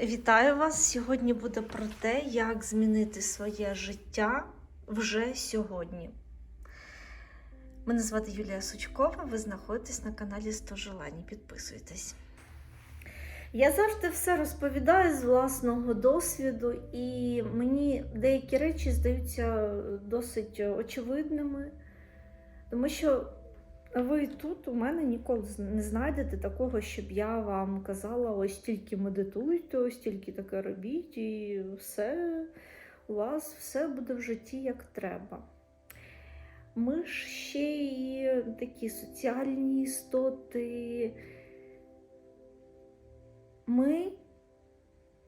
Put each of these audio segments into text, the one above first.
Вітаю вас! Сьогодні буде про те, як змінити своє життя вже сьогодні. Мене звати Юлія Сучкова, ви знаходитесь на каналі 100 Желань. Підписуйтесь. Я завжди все розповідаю з власного досвіду, і мені деякі речі здаються досить очевидними, тому що ви тут у мене ніколи не знайдете такого, щоб я вам казала, ось тільки медитуйте, ось тільки таке робіть, і все у вас все буде в житті як треба. Ми ж ще й такі соціальні істоти. Ми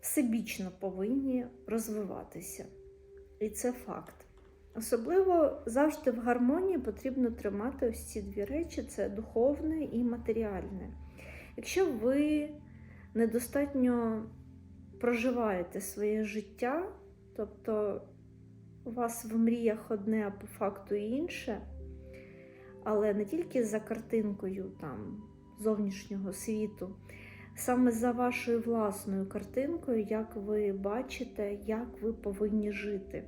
всебічно повинні розвиватися. І це факт. Особливо завжди в гармонії потрібно тримати ось ці дві речі: це духовне і матеріальне. Якщо ви недостатньо проживаєте своє життя, тобто у вас в мріях одне, а по факту інше, але не тільки за картинкою там, зовнішнього світу, саме за вашою власною картинкою, як ви бачите, як ви повинні жити.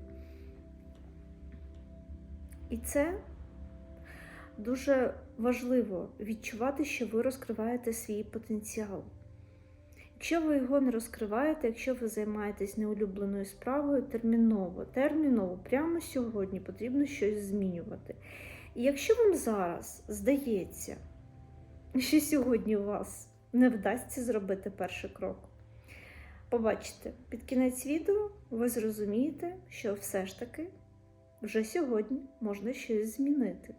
І це дуже важливо відчувати, що ви розкриваєте свій потенціал. Якщо ви його не розкриваєте, якщо ви займаєтесь неулюбленою справою, терміново, терміново, прямо сьогодні потрібно щось змінювати. І якщо вам зараз здається, що сьогодні у вас не вдасться зробити перший крок, побачите, під кінець відео ви зрозумієте, що все ж таки вже сьогодні можна щось змінити.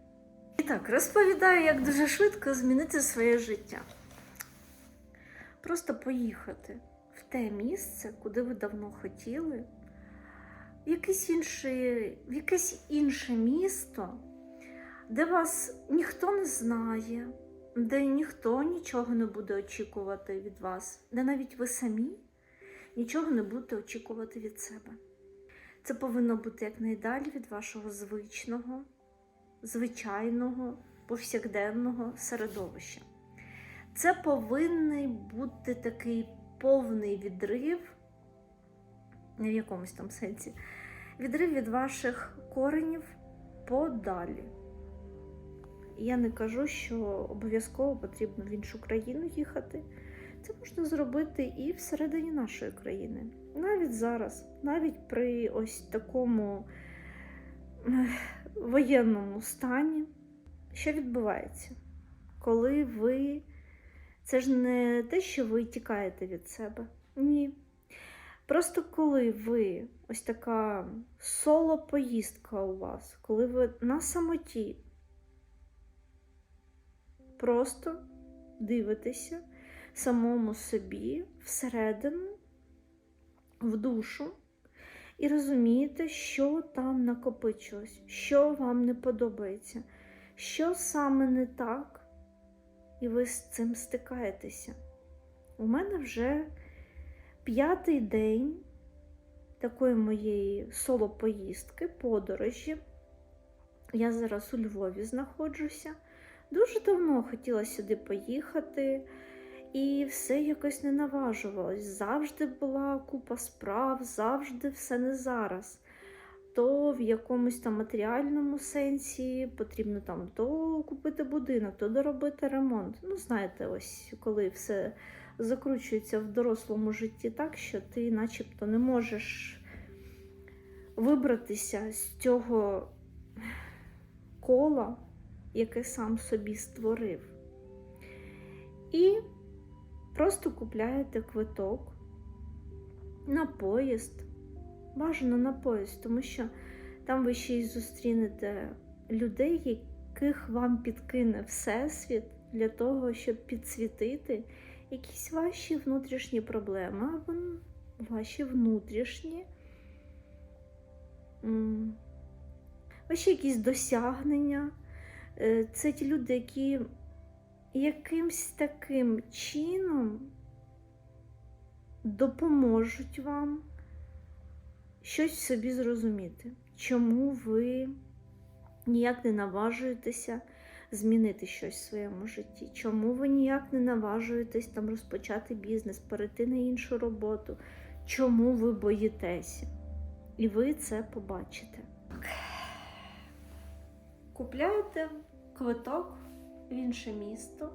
І так, розповідаю, як дуже швидко змінити своє життя. Просто поїхати в те місце, куди ви давно хотіли, в якесь інше, в якесь інше місто, де вас ніхто не знає, де ніхто нічого не буде очікувати від вас, де навіть ви самі нічого не будете очікувати від себе. Це повинно бути якнайдалі від вашого звичного, звичайного, повсякденного середовища. Це повинен бути такий повний відрив, не в якомусь там сенсі, відрив від ваших коренів подалі. Я не кажу, що обов'язково потрібно в іншу країну їхати. Це можна зробити і всередині нашої країни. Навіть зараз, навіть при ось такому воєнному стані, що відбувається, коли ви. Це ж не те, що ви тікаєте від себе. Ні. Просто коли ви ось така соло-поїздка у вас, коли ви на самоті просто дивитеся самому собі всередину, в душу, і розумієте, що там накопичилось, що вам не подобається, що саме не так, і ви з цим стикаєтеся. У мене вже п'ятий день такої моєї соло-поїздки, подорожі. Я зараз у Львові знаходжуся. Дуже давно хотіла сюди поїхати. І все якось не наважувалось. Завжди була купа справ, завжди все не зараз. То в якомусь там матеріальному сенсі потрібно там то купити будинок, то доробити ремонт. Ну, знаєте, ось коли все закручується в дорослому житті так, що ти начебто не можеш вибратися з цього кола, яке сам собі створив. І Просто купляєте квиток на поїзд, бажано на поїзд, тому що там ви ще й зустрінете людей, яких вам підкине Всесвіт для того, щоб підсвітити якісь ваші внутрішні проблеми, або ваші внутрішні, ваші якісь досягнення. Е, це ті люди, які якимсь таким чином допоможуть вам щось собі зрозуміти, чому ви ніяк не наважуєтеся змінити щось в своєму житті? Чому ви ніяк не наважуєтесь там розпочати бізнес, перейти на іншу роботу? Чому ви боїтеся? І ви це побачите. Купляєте квиток в інше місто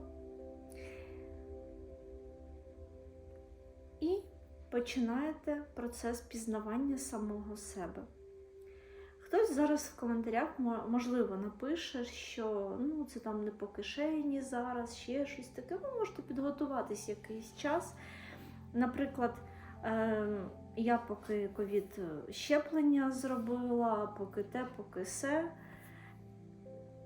і починаєте процес пізнавання самого себе. Хтось зараз в коментарях можливо напише, що ну, це там не по кишені зараз, ще щось таке. Ви можете підготуватись якийсь час. Наприклад, е, я поки ковід щеплення зробила, поки те, поки се,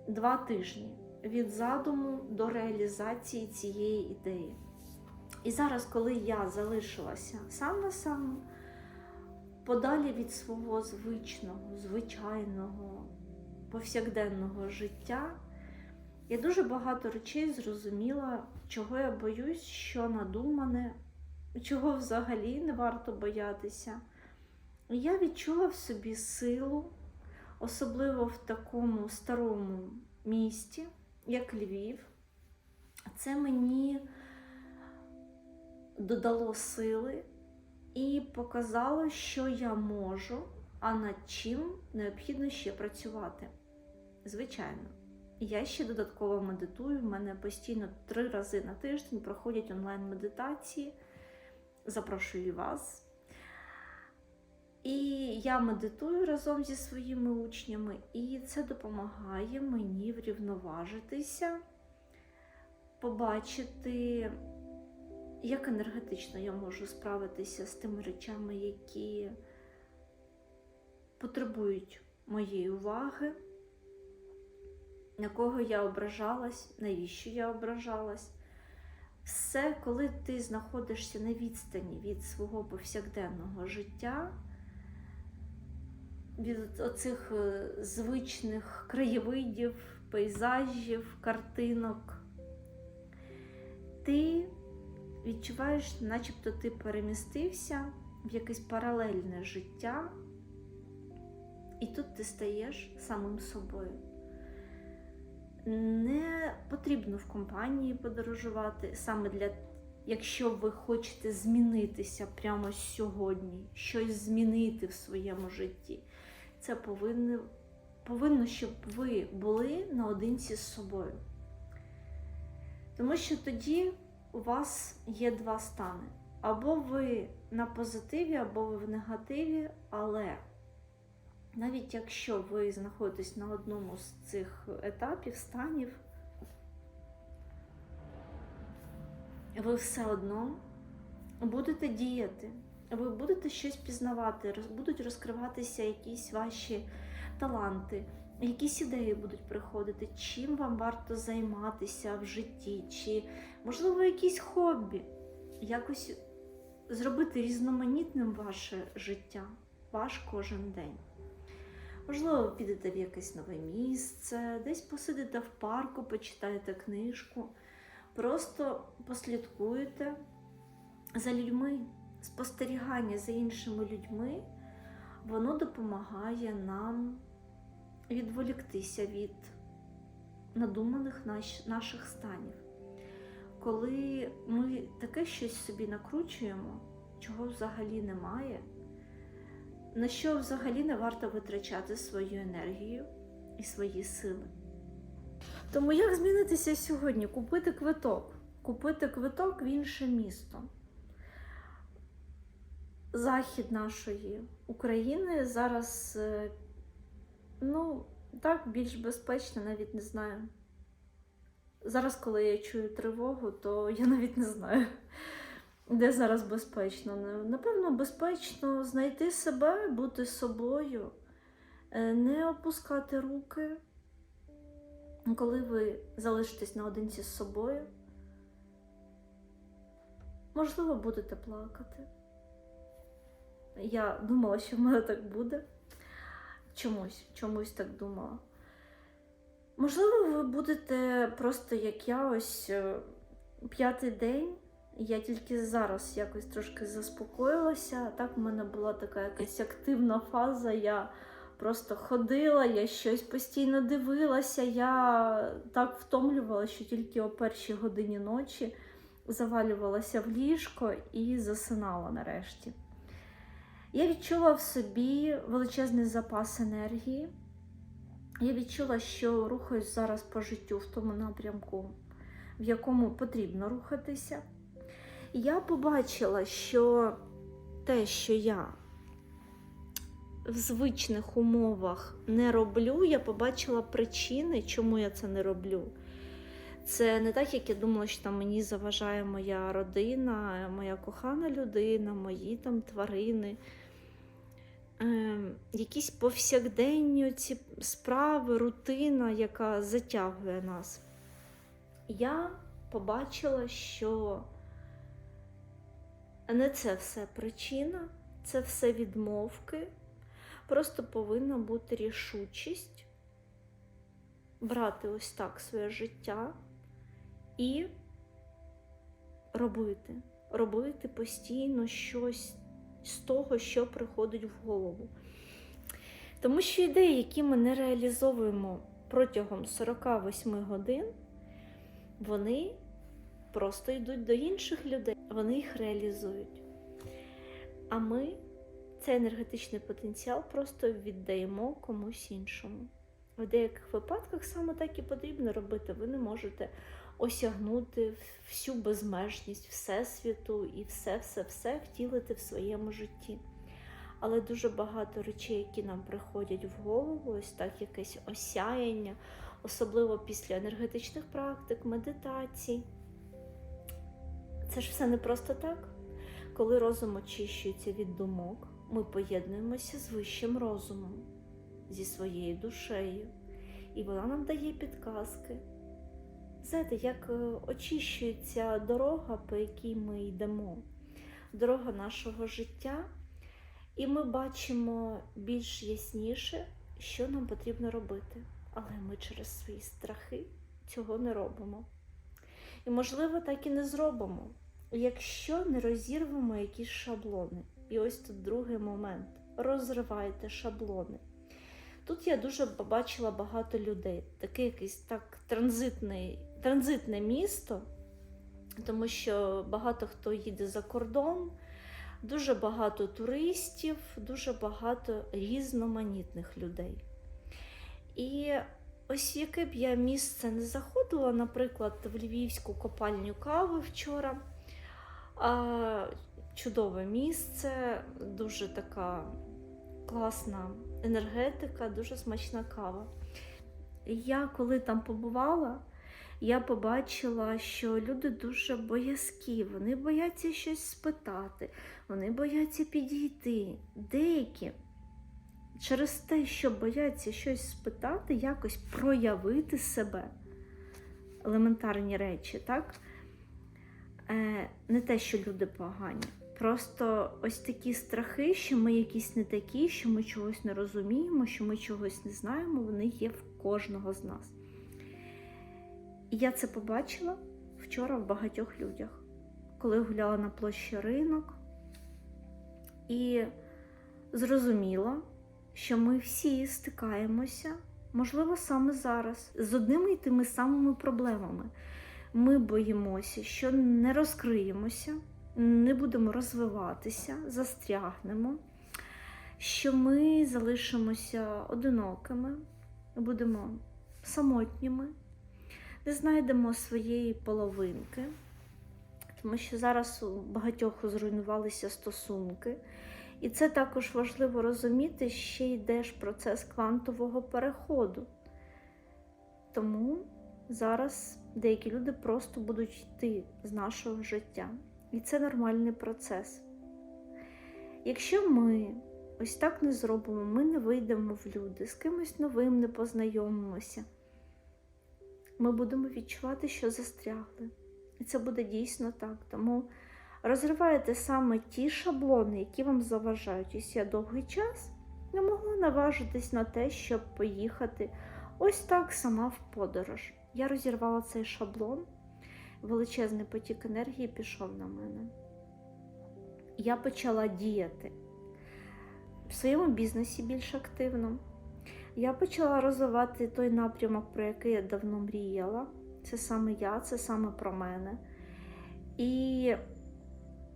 два тижні від задуму до реалізації цієї ідеї. І зараз, коли я залишилася сам на сам, подалі від свого звичного, звичайного, повсякденного життя, я дуже багато речей зрозуміла, чого я боюсь, що надумане, чого взагалі не варто боятися. І я відчула в собі силу, особливо в такому старому місті, як Львів. Це мені додало сили і показало, що я можу, а над чим необхідно ще працювати. Звичайно, я ще додатково медитую. В мене постійно три рази на тиждень проходять онлайн-медитації. Запрошую вас. Я медитую разом зі своїми учнями, і це допомагає мені врівноважитися, побачити, як енергетично я можу справитися з тими речами, які потребують моєї уваги, на кого я ображалась, навіщо я ображалась. Все, коли ти знаходишся на відстані від свого повсякденного життя, від оцих е, звичних краєвидів, пейзажів, картинок, ти відчуваєш, начебто ти перемістився в якесь паралельне життя, і тут ти стаєш самим собою. Не потрібно в компанії подорожувати саме для, якщо ви хочете змінитися прямо сьогодні, щось змінити в своєму житті. Це повинно, повинно, щоб ви були наодинці з собою. Тому що тоді у вас є два стани. Або ви на позитиві, або ви в негативі, але навіть якщо ви знаходитесь на одному з цих етапів, станів, ви все одно будете діяти, ви будете щось пізнавати, будуть розкриватися якісь ваші таланти, якісь ідеї будуть приходити, чим вам варто займатися в житті, чи, можливо, якісь хобі, якось зробити різноманітним ваше життя, ваш кожен день. Можливо, підете в якесь нове місце, десь посидите в парку, почитаєте книжку. Просто послідкуєте за людьми, спостерігання за іншими людьми, воно допомагає нам відволіктися від надуманих наш- наших станів. Коли ми таке щось собі накручуємо, чого взагалі немає, на що взагалі не варто витрачати свою енергію і свої сили. Тому як змінитися сьогодні? Купити квиток. Купити квиток в інше місто. Захід нашої України зараз, е, ну, так, більш безпечно, навіть не знаю. Зараз, коли я чую тривогу, то я навіть не знаю, де зараз безпечно. Напевно, безпечно знайти себе, бути собою, е, не опускати руки, коли ви залишитесь наодинці з собою. Можливо, будете плакати. Я думала, що в мене так буде. Чомусь, чомусь так думала. Можливо, ви будете просто як я ось е, п'ятий день. Я тільки зараз якось трошки заспокоїлася. Так в мене була така якась активна фаза. Я просто ходила, я щось постійно дивилася. Я так втомлювала, що тільки о першій годині ночі завалювалася в ліжко і засинала нарешті. Я відчула в собі величезний запас енергії. Я відчула, що рухаюсь зараз по життю в тому напрямку, в якому потрібно рухатися. Я побачила, що те, що я в звичних умовах не роблю, я побачила причини, чому я це не роблю. Це не так, як я думала, що там мені заважає моя родина, моя кохана людина, мої там тварини. Е, якісь повсякденні ці справи, рутина, яка затягує нас. Я побачила, що не це все причина, це все відмовки. Просто повинна бути рішучість брати ось так своє життя і робити. Робити постійно щось з того, що приходить в голову. Тому що ідеї, які ми не реалізовуємо протягом 48 годин, вони просто йдуть до інших людей, вони їх реалізують. А ми цей енергетичний потенціал просто віддаємо комусь іншому. В деяких випадках саме так і потрібно робити. Ви не можете осягнути всю безмежність Всесвіту і все-все-все втілити в своєму житті. Але дуже багато речей, які нам приходять в голову, ось так якесь осяяння, особливо після енергетичних практик, медитацій. Це ж все не просто так. Коли розум очищується від думок, ми поєднуємося з вищим розумом, зі своєю душею, і вона нам дає підказки. Знаєте, як очищується дорога, по якій ми йдемо, дорога нашого життя, і ми бачимо більш ясніше, що нам потрібно робити. Але ми через свої страхи цього не робимо. І, можливо, так і не зробимо, якщо не розірвемо якісь шаблони. І ось тут другий момент: розривайте шаблони. Тут я дуже побачила багато людей, таке якесь так транзитне, транзитне місто, тому що багато хто їде за кордон, дуже багато туристів, дуже багато різноманітних людей. І ось яке б я місце не заходила, наприклад, в Львівську копальню кави вчора. Чудове місце, дуже така класна енергетика, дуже смачна кава. Я коли там побувала, я побачила, що люди дуже боязкі, вони бояться щось спитати, вони бояться підійти. Деякі через те, що бояться щось спитати, якось проявити себе. Елементарні речі, так? Е, Не те, що люди погані. Просто ось такі страхи, що ми якісь не такі, що ми чогось не розуміємо, що ми чогось не знаємо, вони є в кожного з нас. І я це побачила вчора в багатьох людях, коли гуляла на площі ринок і зрозуміла, що ми всі стикаємося, можливо, саме зараз, з одними і тими самими проблемами. Ми боїмося, що не розкриємося не будемо розвиватися, застрягнемо, що ми залишимося одинокими, будемо самотніми, не знайдемо своєї половинки, тому що зараз у багатьох зруйнувалися стосунки. І це також важливо розуміти, ще йде ж процес квантового переходу. Тому зараз деякі люди просто будуть йти з нашого життя. І це нормальний процес. Якщо ми ось так не зробимо, ми не вийдемо в люди, з кимось новим не познайомимося, ми будемо відчувати, що застрягли. І це буде дійсно так. Тому розривайте саме ті шаблони, які вам заважають. Ось я довгий час не могла наважитись на те, щоб поїхати ось так сама в подорож. Я розірвала цей шаблон величезний потік енергії пішов на мене. Я почала діяти в своєму бізнесі більш активно. Я почала розвивати той напрямок, про який я давно мріяла. Це саме я, це саме про мене. І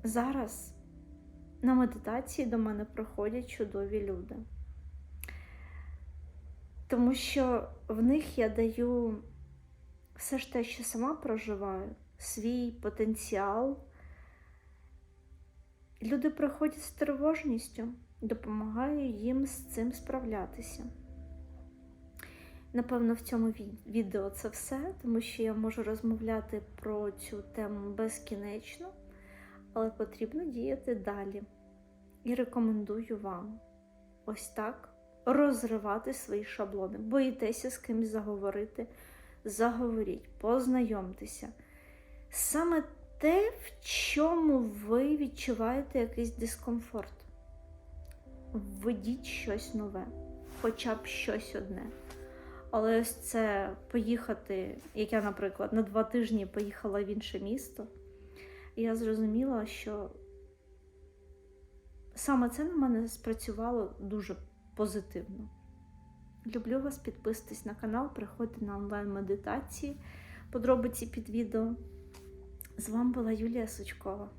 зараз на медитації до мене приходять чудові люди. Тому що в них я даю все ж те, що сама проживаю, свій потенціал. Люди приходять з тривожністю, допомагаю їм з цим справлятися. Напевно, в цьому відео це все, тому що я можу розмовляти про цю тему безкінечно, але потрібно діяти далі. І рекомендую вам ось так розривати свої шаблони. Боїтеся з кимось заговорити, заговоріть, познайомтеся. Саме те, в чому ви відчуваєте якийсь дискомфорт. Введіть щось нове, хоча б щось одне. Але ось це поїхати, як я, наприклад, на два тижні поїхала в інше місто, і я зрозуміла, що саме це на мене спрацювало дуже позитивно. Люблю вас, підписуйтесь на канал, приходьте на онлайн-медитації, подробиці під відео. З вами була Юлія Сучкова.